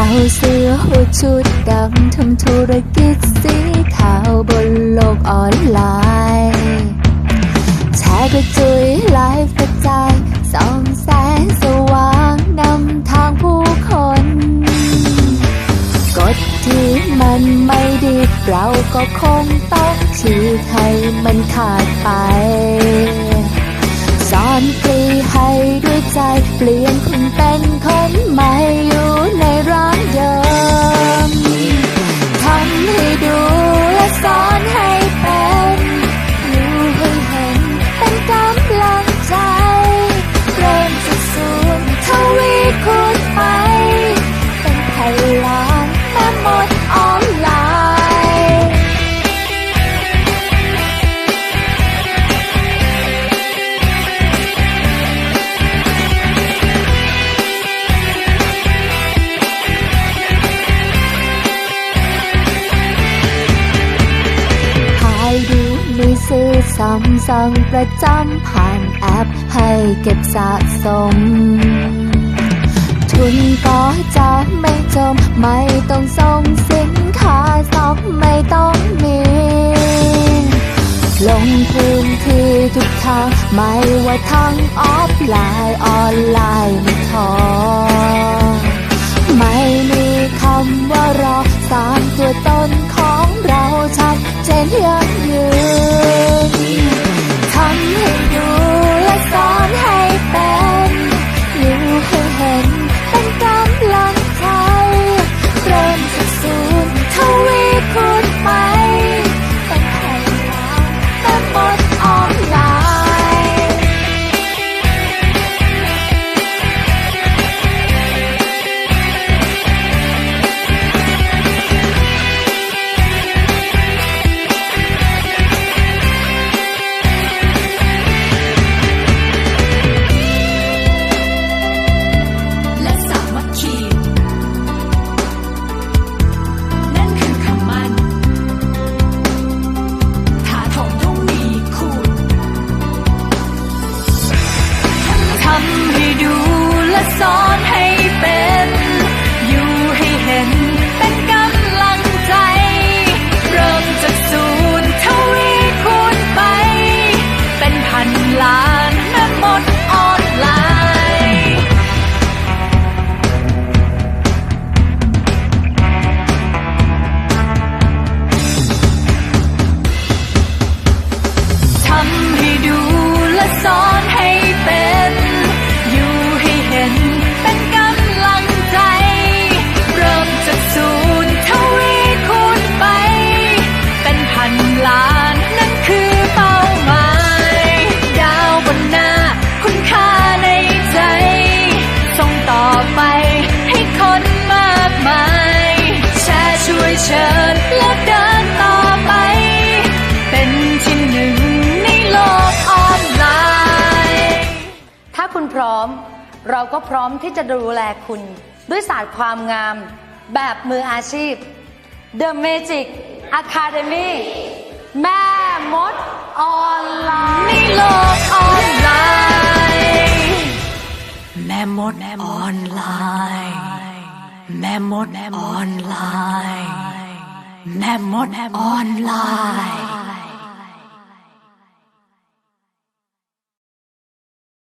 เราซื้อชุดดำทำธุรกิจสีขาวบนโลกออนไลน์แชร์กระจุยไลฟ์กระจายสองแสงสว่างนำทางผู้คน กฎที่มันไม่ดี เราก็คงต้องฉีกให้มันขาดไปสอนฟรีให้ด้วยใจ เปลี่ยนคุณเป็นคนใหม่ ซื้อซ้ำสั่งประจำผ่านแอปให้เก็บสะสม ทุนก็จะไม่จม ไม่ต้องส่งสินค้าสต็อกไม่ต้องมีลงพื้นที่ทุกทาง ไม่ว่าทางออฟไลน์ออนไลน์ไม่ท้อ สอนให้เป็น อยู่ให้เห็นเป็นกำลังใจ เริ่มจากศูนย์ทวีคูณไป เป็นพันล้านแม่หมดออนไลน์ ทำให้ดูและสอน พร้อม เราก็พร้อมที่จะดูแลคุณ ด้วยศาสตร์ความงาม แบบมืออาชีพ The Magic Academy แม่มดออนไลน์ในโลกออนไลน์แม่มดออนไลน์แม่มดออนไลน์แม่มดออนไลน์